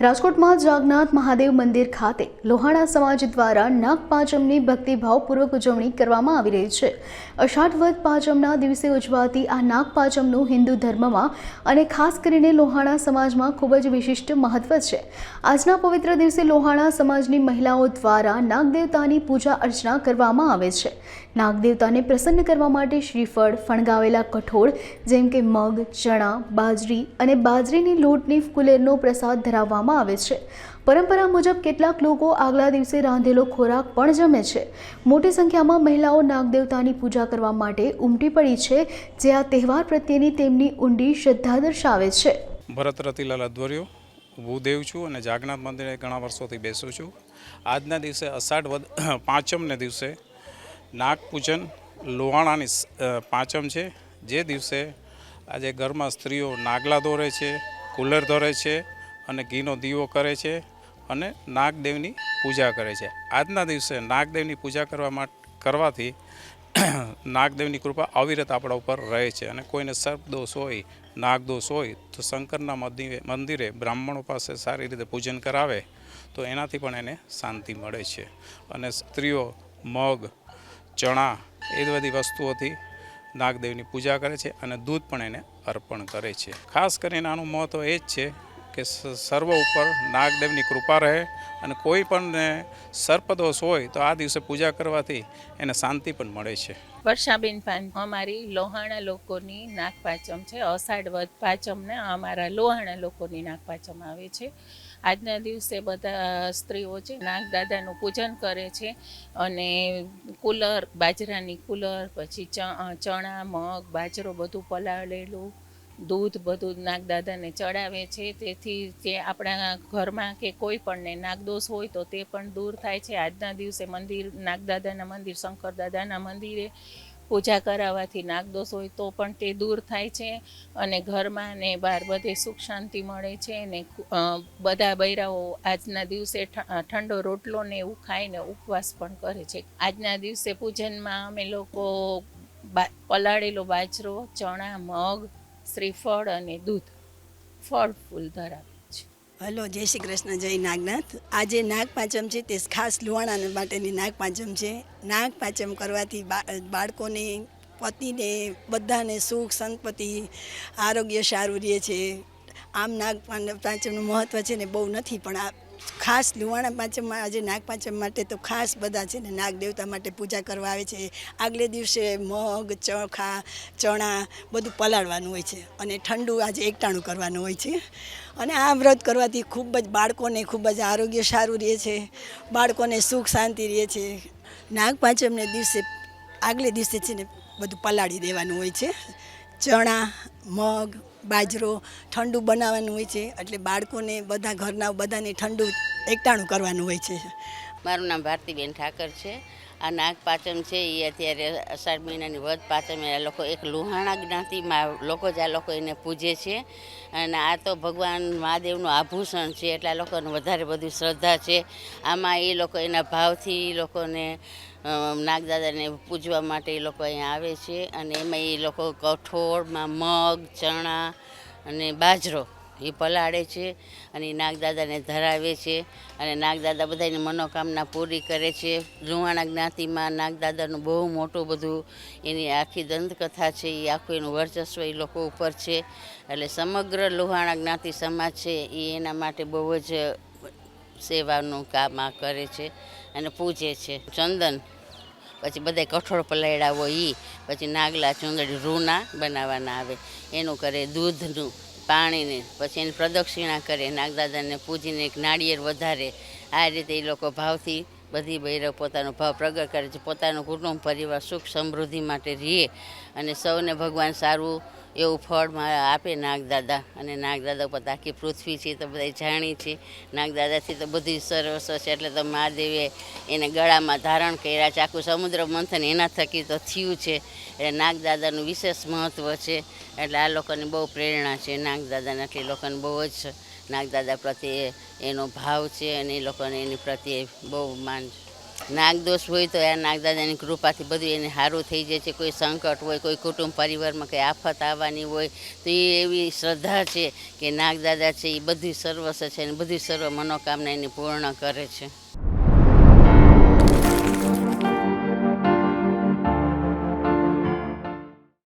રાજકોટમાં જાગનાથ મહાદેવ મંદિર ખાતે લોહાણા સમાજ દ્વારા નાગ પાંચમની ભક્તિભાવપૂર્વક ઉજવણી કરવામાં આવી રહી છે. અષાઢ વદ પાંચમના દિવસે ઉજવાતી આ નાગ પાંચમનું હિન્દુ ધર્મમાં અને ખાસ કરીને લોહાણા સમાજમાં ખૂબ જ વિશિષ્ટ મહત્વ છે. આજના પવિત્ર દિવસે લોહાણા સમાજની મહિલાઓ દ્વારા નાગદેવતાની પૂજા અર્ચના કરવામાં આવે છે. નાગદેવતાને પ્રસન્ન કરવા માટે શ્રીફળ, ફણગાવેલા કઠોળ જેમ કે મગ, ચણા, બાજરી અને બાજરીની લોટની કુલેરનો પ્રસાદ ધરાવવામાં આવે છે. પરંપરા મુજબ કેટલાક લોકો આગલા દિવસે રાંધેલો ખોરાક પણ જમે છે. મોટી સંખ્યામાં મહિલાઓ નાગદેવતાની પૂજા કરવા માટે ઉમટી પડી છે, જે આ તહેવાર પ્રત્યેની તેમની ઊંડી શ્રદ્ધા દર્શાવે છે. ભરત રતિલાલ અધ્વર્યો ભૂદેવ છું અને જાગનાથ મંદિરે ઘણા વર્ષોથી બેસું છું. આજના દિવસે અષાઢ વદ પાંચમને દિવસે નાગપૂજન લોહાણાની પાંચમ છે. જે દિવસે આજે ઘરમાં સ્ત્રીઓ નાગલા દોરે છે, કુલર દોરે છે અને ઘીનો દીવો કરે છે અને નાગદેવની પૂજા કરે છે. આજના દિવસે નાગદેવની પૂજા કરવા કરવાથી નાગદેવની કૃપા અવિરત આપણા ઉપર રહે છે અને કોઈને સર્પદોષ હોય નાગદોષ હોય, તો શંકરના મંદિરે બ્રાહ્મણો પાસે સારી રીતે પૂજન કરાવે, તો એનાથી પણ એને શાંતિ મળે છે. અને સ્ત્રીઓ મગ, ચણા, એ બધી વસ્તુઓથી નાગદેવની પૂજા કરે છે અને દૂધ પણ એને અર્પણ કરે છે. ખાસ કરીને આનું મહત્ત્વ એ જ છે કે સર્વ ઉપર નાગદેવની કૃપા રહે અને કોઈ પણ સર્પદોષ હોય તો આ દિવસે પૂજા કરવાથી એને શાંતિ પણ મળે છે. વર્ષાબેન પાન, અમારી લોહાણા લોકોની નાગપાચમ છે. અષાઢ વદ પાંચમને અમારા લોહાણા લોકોની નાગપાચમ આવે છે. આજના દિવસે બધા સ્ત્રીઓ છે નાગ દાદાનું પૂજન કરે છે અને કુલર, બાજરાની કુલર, પછી ચણા, મગ, બાજરો બધું પલાળેલું દૂધ બધું નાગદાદાને ચડાવે છે. તેથી જે આપણા ઘરમાં કે કોઈ પણને નાગદોષ હોય તો તે પણ દૂર થાય છે. આજના દિવસે મંદિર, નાગદાદાના મંદિર શંકર દાદાના મંદિરે પૂજા કરાવવાથી નાગદોષ હોય તો પણ તે દૂર થાય છે અને ઘરમાં ને બહાર બધે સુખ શાંતિ મળે છે ને બધા બૈરાઓ આજના દિવસે ઠંડો રોટલો ને એવું ખાઈને ઉપવાસ પણ કરે છે. આજના દિવસે પૂજનમાં અમે લોકો પલાળેલો બાજરો, ચણા, મગ શ્રીફળ અને દૂધ ફળ ફૂલ ધરાવે છે. હલો, જય શ્રી કૃષ્ણ, જય નાગનાથ. આજે નાગપાંચમ છે, તે ખાસ લુહાણા માટેની નાગપાંચમ છે. નાગપાંચમ કરવાથી બાળકોને, પતિને બધાને સુખ સંપત્તિ આરોગ્ય સારું રહે છે. આમ નાગ પાંચમનું મહત્ત્વ છે ને બહુ નથી, પણ આ ખાસ લુવાણા પાંચમમાં, આજે નાગ પાંચમ માટે તો ખાસ બધા છે ને નાગ દેવતા માટે પૂજા કરવા આવે છે. આગલે દિવસે મગ, ચોખા, ચણા બધું પલાળવાનું હોય છે અને ઠંડુ આજે એકટાણું કરવાનું હોય છે. અને આ વ્રત કરવાથી ખૂબ જ બાળકોને ખૂબ જ આરોગ્ય સારું રહે છે, બાળકોને સુખ શાંતિ રહે છે. નાગ પાંચમને દિવસે, આગલે દિવસે છે ને બધું પલાળી દેવાનું હોય છે. ચણા, મગ બાજરો ઠંડુ બનાવવાનું હોય છે, એટલે બાળકોને બધા ઘરના બધાને ઠંડુ એકટાણું કરવાનું હોય છે. મારું નામ ભારતીબેન ઠાકર છે. આ નાગ પાંચમ છે એ અત્યારે અષાઢ મહિનાની વધ પાચમ એ લોકો એક લુહાણા જ્ઞાતિમાં લોકો જ આ લોકો એને પૂજે છે. અને આ તો ભગવાન મહાદેવનું આભૂષણ છે, એટલે લોકોને વધારે બધી શ્રદ્ધા છે. આમાં એ લોકો એના ભાવથી એ લોકોને નાગદાદાને પૂજવા માટે એ લોકો અહીંયા આવે છે. અને એમાં એ લોકો કઠોળમાં મગ, ચણા અને બાજરો એ પલાળે છે અને એ નાગદાદાને ધરાવે છે અને નાગદાદા બધાની મનોકામના પૂરી કરે છે. લુહાણા જ્ઞાતિમાં નાગદાદાનું બહુ મોટું બધું એની આખી દંતકથા છે, એ આખું એનું વર્ચસ્વ એ લોકો ઉપર છે. એટલે સમગ્ર લુહાણા જ્ઞાતિ સમાજ છે, એ એના માટે બહુ જ સેવાનું કામ આ કરે છે અને પૂજે છે. ચંદન, પછી બધા કઠોળ પલાળ્યા હોય એ પછી નાગલા ચુંદડી રૂના બનાવવાના આવે. એનું કરે દૂધનું પાણીને પછી એની પ્રદક્ષિણા કરે, નાગદાદાને પૂજીને એક નાળિયેર વધારે. આ રીતે એ લોકો ભાવથી બધી બૈરવ પોતાનો ભાવ પ્રગટ કરે છે. પોતાનું કુટુંબ, પરિવાર સુખ, સમૃદ્ધિ માટે રહે અને સૌને ભગવાન સારું એવું ફળ મારે આપે નાગદાદા અને નાગદાદા ઉપર આખી પૃથ્વી છે તો બધા જાણી છે. નાગદાદાથી તો બધી સર્વસ્વ છે, એટલે તો મહાદેવે એને ગળામાં ધારણ કર્યા છે. આખું સમુદ્ર મંથન એના થકી તો થયું છે. એટલે નાગદાદાનું વિશેષ મહત્ત્વ છે. એટલે આ લોકોને બહુ પ્રેરણા છે. નાગદાદાને એટલે લોકોને બહુ જ નાગદાદા પ્રત્યે એનો ભાવ છે અને એ લોકોને એની પ્રત્યે બહુ માન છે. નાગદોષ હોય તો આ નાગદાદાની કૃપાથી બધું એને સારું થઈ જાય છે. કોઈ સંકટ હોય, કોઈ કુટુંબ પરિવારમાં કંઈ આફત આવવાની હોય, તો એ એવી શ્રદ્ધા છે કે નાગદાદા છે એ બધી સર્વસ્વ છે અને બધી સર્વ મનોકામના એની પૂર્ણ કરે છે.